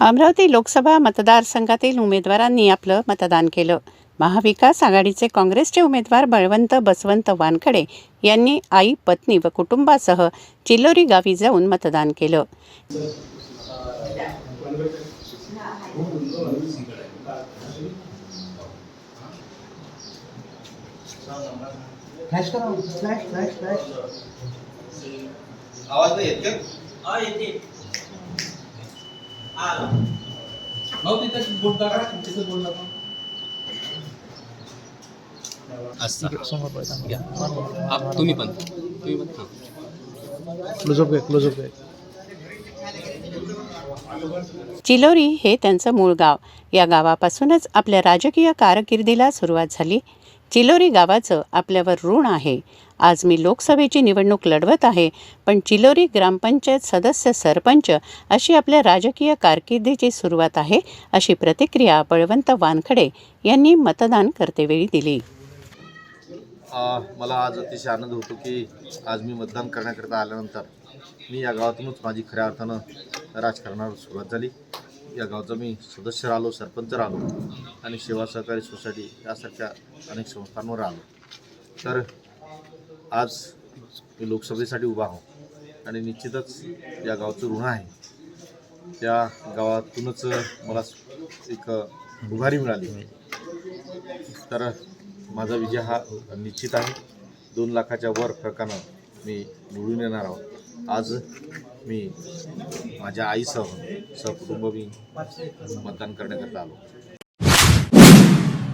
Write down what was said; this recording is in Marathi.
अमरावती लोकसभा मतदारसंघातील उमेदवारांनी आपलं मतदान केलं. महाविकास आघाडीचे काँग्रेसचे उमेदवार बळवंत बसवंत वानखडे यांनी आई पत्नी व कुटुंबासह चिल्लोरी गावी जाऊन मतदान केलं. भाऊ तिथं बोट दाखवा बोट दाखवा. तुम्ही पण. तुम्ही पण क्लोजअप घे क्लोजअप घे चिलोरी हे त्यांचं मूळ गाव. या गावापासूनच आपल्या राजकीय कारकिर्दीला सुरुवात झाली. चिलोरी गावाचं आपल्यावर ऋण आहे. आज मी लोकसभेची निवडणूक लढवत आहे पण चिलोरी ग्रामपंचायत सदस्य सरपंच अशी आपल्या राजकीय कारकिर्दीची सुरुवात आहे अशी प्रतिक्रिया बळवंत वानखडे यांनी मतदान करतेवेळी दिली. आ, मला आज अतिशय आनंद होतो की आज मी मतदान करण्याकरिता आल्यानंतर मी या गावातूनच माझी खऱ्या अर्थानं राजकारणावर सुरुवात झाली. या गावचा मी सदस्य राहिलो सरपंच राहिलो आणि सेवा सहकारी सोसायटी यासारख्या अनेक संस्थांवर आलो तर आज मी लोकसभेसाठी उभा आहो. आणि निश्चितच या गावचं ऋण आहे. त्या गावातूनच मला एक उभारी मिळाली. तर माझा विजय हा निश्चित आहे. दोन लाखाच्या वर फरकानं मी निवडून येणार आहोत आज मी माझ्या आईसह सहकुटुंब मी मतदान करण्याकरता आलो.